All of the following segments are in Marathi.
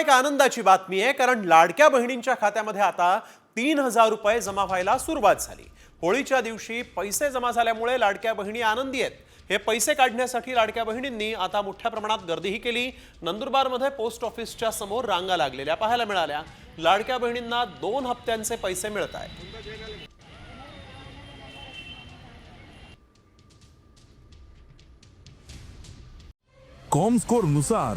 एक आनंदाची बातमी आहे कारण लाडक्या बहिणींच्या खात्यामध्ये आता तीन हजार रुपये जमा व्हायला सुरुवात झाली. होळीच्या दिवशी पैसे जमा झाल्यामुळे लाडक्या बहिणी आनंदी आहेत. हे पैसे काढण्यासाठी लाडक्या बहिणींनी आता मोठ्या प्रमाणात गर्दीही केली. नंदुरबारमध्ये पोस्ट ऑफिसच्या समोर रांगा लागलेल्या पाहायला मिळाल्या. लाडक्या बहिणींना दोन हप्त्यांचे पैसे मिळत आहेत. कॉमस्कोरनुसार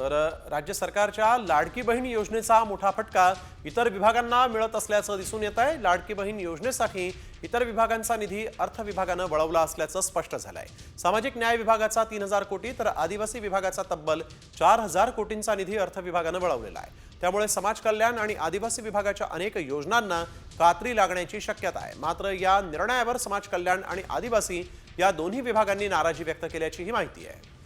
तर राज्य सरकारच्या लाडकी बहीण योजनेचा मोठा फटका इतर विभागांना मिळत असल्याचं दिसून येत आहे. लाडकी बहीण योजनेसाठी इतर विभागांचा निधी अर्थ विभागानं वळवला असल्याचं स्पष्ट झालं आहे सामाजिक न्याय विभागाचा तीन हजार कोटी तर आदिवासी विभागाचा तब्बल चार हजार कोटींचा निधी अर्थ विभागानं वळवलेला आहे. त्यामुळे समाज कल्याण आणि आदिवासी विभागाच्या अनेक योजनांना कात्री लागण्याची शक्यता आहे. मात्र या निर्णयावर समाज कल्याण आणि आदिवासी या दोन्ही विभागांनी नाराजी व्यक्त केल्याचीही माहिती आहे.